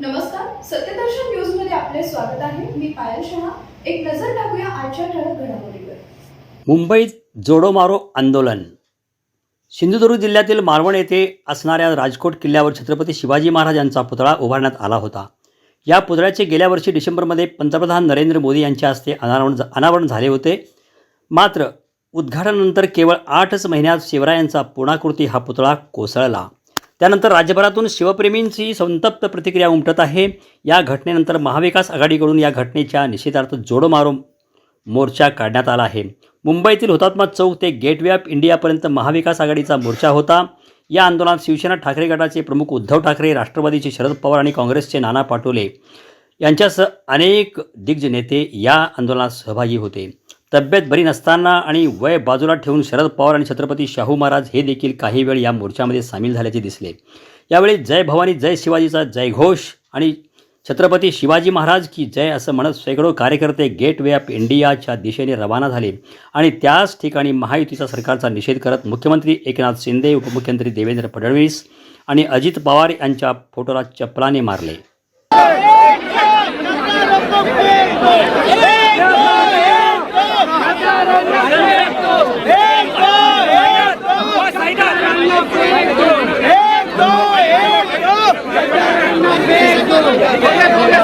नमस्कार सत्यदर्शन न्यूजमध्ये आपले स्वागत आहे. मी पायल शहा. एक नजर टाकूया आजच्या ठळक घडामोडीवर. मुंबईत जोडो मारो आंदोलन. सिंधुदुर्ग जिल्ह्यातील मालवण येथे असणाऱ्या राजकोट किल्ल्यावर छत्रपती शिवाजी महाराज यांचा पुतळा उभारण्यात आला होता. या पुतळ्याचे गेल्या वर्षी डिसेंबरमध्ये पंतप्रधान नरेंद्र मोदी यांच्या हस्ते अनावरण अनावरण झाले होते. मात्र उद्घाटनानंतर केवळ आठच महिन्यात शिवरायांचा पूर्णाकृती हा पुतळा कोसळला. त्यानंतर राज्यभरातून शिवप्रेमींची संतप्त प्रतिक्रिया उमटत आहे. या घटनेनंतर महाविकास आघाडीकडून या घटनेच्या निषेधार्थ जोडो मारो मोर्चा काढण्यात आला आहे. मुंबईतील हुतात्मा चौक ते गेटवे ऑफ इंडियापर्यंत महाविकास आघाडीचा मोर्चा होता. या आंदोलनात शिवसेना ठाकरे गटाचे प्रमुख उद्धव ठाकरे राष्ट्रवादीचे शरद पवार आणि काँग्रेसचे नाना पाटोले यांच्यासह अनेक दिग्गज नेते या आंदोलनात सहभागी होते. तब्येत बरी नसताना आणि वय बाजूला ठेवून शरद पवार आणि छत्रपती शाहू महाराज हे देखील काही वेळ या मोर्चामध्ये सामील झाल्याचे दिसले. यावेळी जय भवानी जय शिवाजीचा जयघोष आणि छत्रपती शिवाजी महाराज की जय असं म्हणत शेकडो कार्यकर्ते गेट वे ऑफ इंडियाच्या दिशेने रवाना झाले आणि त्याच ठिकाणी महायुतीचा सरकारचा निषेध करत मुख्यमंत्री एकनाथ शिंदे उपमुख्यमंत्री देवेंद्र फडणवीस आणि अजित पवार यांच्या फोटोला चपलाने मारले. করো